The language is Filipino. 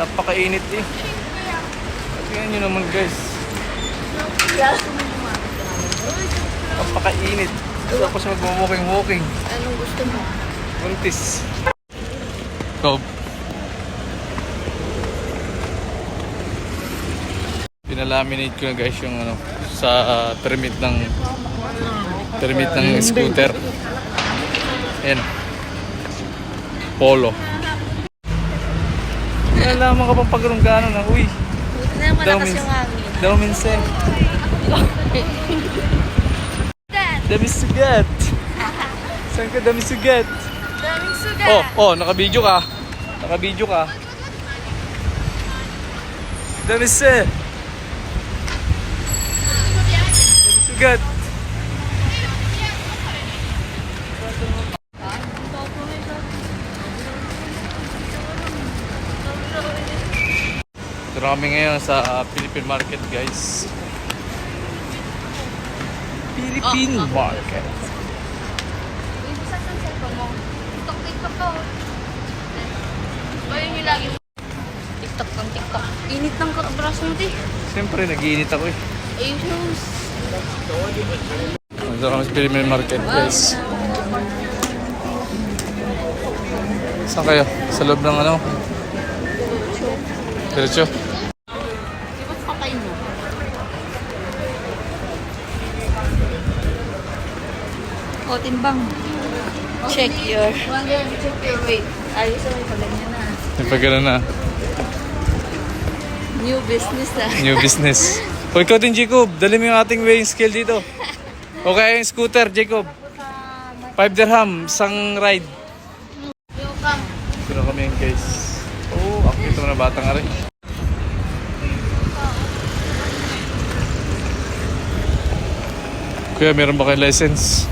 Napakainit eh. Tingnan nyo naman guys. Napakainit. Tapos magmamwalking-walking. Anong gusto mo? Buntis. Ikaw. Pinalaminate ko na guys yung ano sa ah, permit ng permit ng scooter. Ayan. Polo. Kaya lamang ka pang pagkarungganan na, uy. Buti na malakas yung hangin. Daw minsan. Dami sugat. Saan ka dami sugat? Daming sugat. Oh, oh, naka-video ka. Naka-video ka. Dami se. Dami sugat. Kami ngayon sa Philippine Market, guys. Philippine Market. Yung sa sunset pa mo. TikTok, TikTok ko. Ba yun yung lagi? TikTok kang TikTok. Init ng braso mo, di. Siyempre, nag-iinit ako eh. Ayun. Nandito kami sa Philippine Market, guys. Saan kayo? Sa loob ng ano? Diretso. O, timbang. Check your... Check your weight. Ayos mo, pag ganyan na. May na. New business ah. New business. O ikaw din, Jacob. Dali mo yung ating weighing scale dito. O kaya yung scooter, Jacob. 5 dirham, sang ride. Na kami yung guys. Oo, oh, akit na batang ari. Kuya, meron ba kayo license?